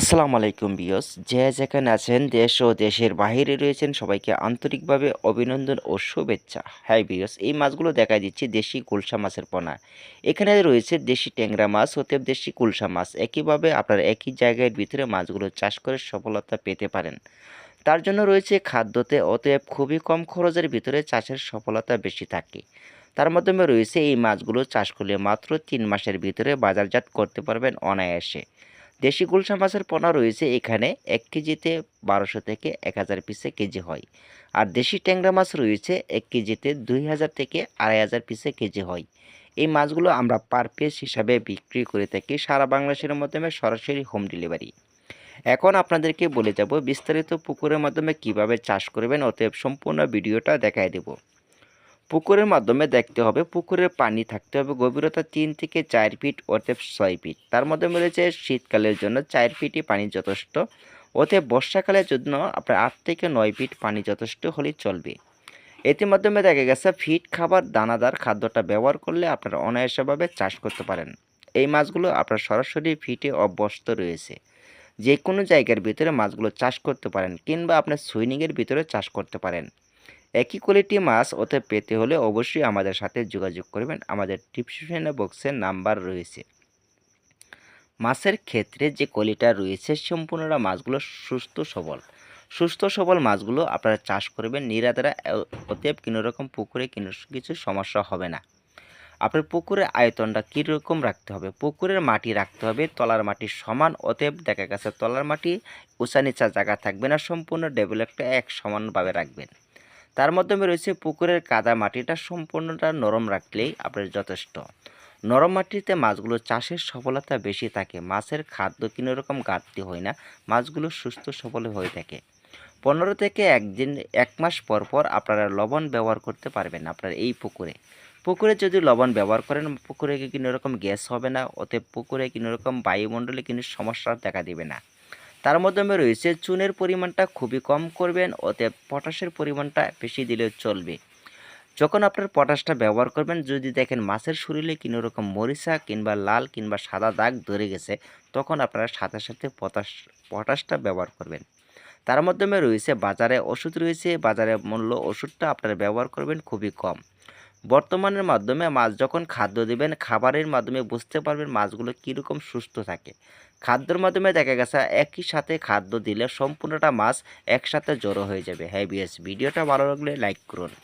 আসসালামু আলাইকুম বিয়স যে যেখানে আছেন, দেশ ও দেশের বাইরে রয়েছেন, সবাইকে আন্তরিকভাবে অভিনন্দন ও শুভেচ্ছা। হ্যাঁ বিয়স এই মাছগুলো দেখা দিচ্ছে দেশি কুলসা মাছের পোনা। এখানে রয়েছে দেশি ট্যাংরা মাছ অতএব দেশি কুলসা মাছ। একইভাবে আপনারা একই জায়গার ভিতরে মাছগুলো চাষ করে সফলতা পেতে পারেন। তার জন্য রয়েছে খাদ্যতে অতএব খুবই কম খরচের ভিতরে চাষের সফলতা বেশি থাকে। তার মাধ্যমে রয়েছে এই মাছগুলো চাষ করলে মাত্র তিন মাসের ভিতরে বাজারজাত করতে পারবেন অনায়াসে। দেশি গুলশা মাছের পোনা রয়েছে এখানে এক কেজিতে বারোশো থেকে এক হাজার পিসে কেজি হয়। আর দেশি ট্যাংরা মাছ রয়েছে এক কেজিতে দুই হাজার থেকে আড়াই হাজার পিসে কেজি হয়। এই মাছগুলো আমরা পার পিস হিসাবে বিক্রি করে থাকি সারা বাংলাদেশের মাধ্যমে সরাসরি হোম ডেলিভারি। এখন আপনাদেরকে বলে যাব বিস্তারিত পুকুরের মাধ্যমে কীভাবে চাষ করবেন, অতএব সম্পূর্ণ ভিডিওটা দেখায় দেব। পুকুরের মাধ্যমে দেখতে হবে। পুকুরের পানি থাকতে হবে। গভীরতা তিন থেকে চার ফিট অতএব ছয় ফিট। তার মাধ্যমে রয়েছে শীতকালের জন্য চার ফিটই পানি যথেষ্ট। অতএব বর্ষাকালের জন্য আপনার আট থেকে নয় ফিট পানি যথেষ্ট হলেই চলবে। এটির মাধ্যমে দেখা গেছে ফিট খাবার, দানাদার খাদ্যটা ব্যবহার করলে আপনারা অনায়াসভাবে চাষ করতে পারেন। এই মাছগুলো আপনার সরাসরি ফিটে অভ্যস্ত রয়েছে। যে কোনো জায়গার ভিতরে মাছগুলো চাষ করতে পারেন কিংবা আপনার সুইনিংয়ের ভিতরে চাষ করতে পারেন। একই কোয়ালিটি মাছ ওতে পেতে হলে অবশ্যই আমাদের সাথে যোগাযোগ করবেন। আমাদের ডিসক্রিপশন বক্সের নাম্বার রয়েছে। মাছের ক্ষেত্রে যে কোয়ালিটা রয়েছে, সম্পূর্ণরা মাছগুলো সুস্থ সবল। সুস্থ সবল মাছগুলো আপনারা চাষ করবেন নিরাদারা অতএব কোনো রকম পুকুরে কোনো কিছু সমস্যা হবে না। আপনার পুকুরের আয়তনটা কীরকম রাখতে হবে? পুকুরের মাটি রাখতে হবে, তলার মাটি সমান, অতএব দেখা গেছে তলার মাটি উঁচা নিচা জায়গা থাকবে না, সম্পূর্ণ ডেভেলপটা এক সমানভাবে রাখবেন। তার মাধ্যমে রয়েছে পুকুরের কাদা মাটিটা সম্পূর্ণটা নরম রাখলেই আপনার যথেষ্ট। নরম মাটিতে মাছগুলো চাষের সফলতা বেশি থাকে। মাছের খাদ্য কোনো রকম ঘাটতি হয় না। মাছগুলো সুস্থ, সবল হয়ে থাকে। পনেরো থেকে একদিন এক মাস পর পর আপনারা লবণ ব্যবহার করতে পারবেন আপনার এই পুকুরে। পুকুরে যদি লবণ ব্যবহার করেন, পুকুরে কোনো রকম গ্যাস হবে না। ওতে পুকুরে কোনো রকম বায়ুমণ্ডলে কোনো সমস্যা দেখা দেবে না। তার মাধ্যমে রয়েছে, চুনের পরিমাণটা খুবই কম করবেন ওতে পটাশের পরিমাণটা বেশি দিলেও চলবে। যখন আপনার পটাশটা ব্যবহার করবেন, যদি দেখেন মাছের শরীরে কোনো রকম মরিচা কিংবা লাল কিংবা সাদা দাগ ধরে গেছে, তখন আপনারা সাথে সাথে পটাশ, পটাশটা ব্যবহার করবেন। তার মাধ্যমে রয়েছে বাজারে ওষুধ রয়েছে, বাজারে মূল্য ওষুধটা আপনারা ব্যবহার করবেন খুবই কম। বর্তমানের মাধ্যমে মাছ যখন খাদ্য দেবেন, খাবারের মাধ্যমে বুঝতে পারবেন মাছগুলো কীরকম সুস্থ থাকে। খাদ্যর মাধ্যমে দেখা গেছে, একই সাথে খাদ্য দিলে সম্পূর্ণটা মাছ একসাথে জড়ো হয়ে যাবে। হ্যাঁ বিএস, ভিডিওটা ভালো লাগলে লাইক করুন।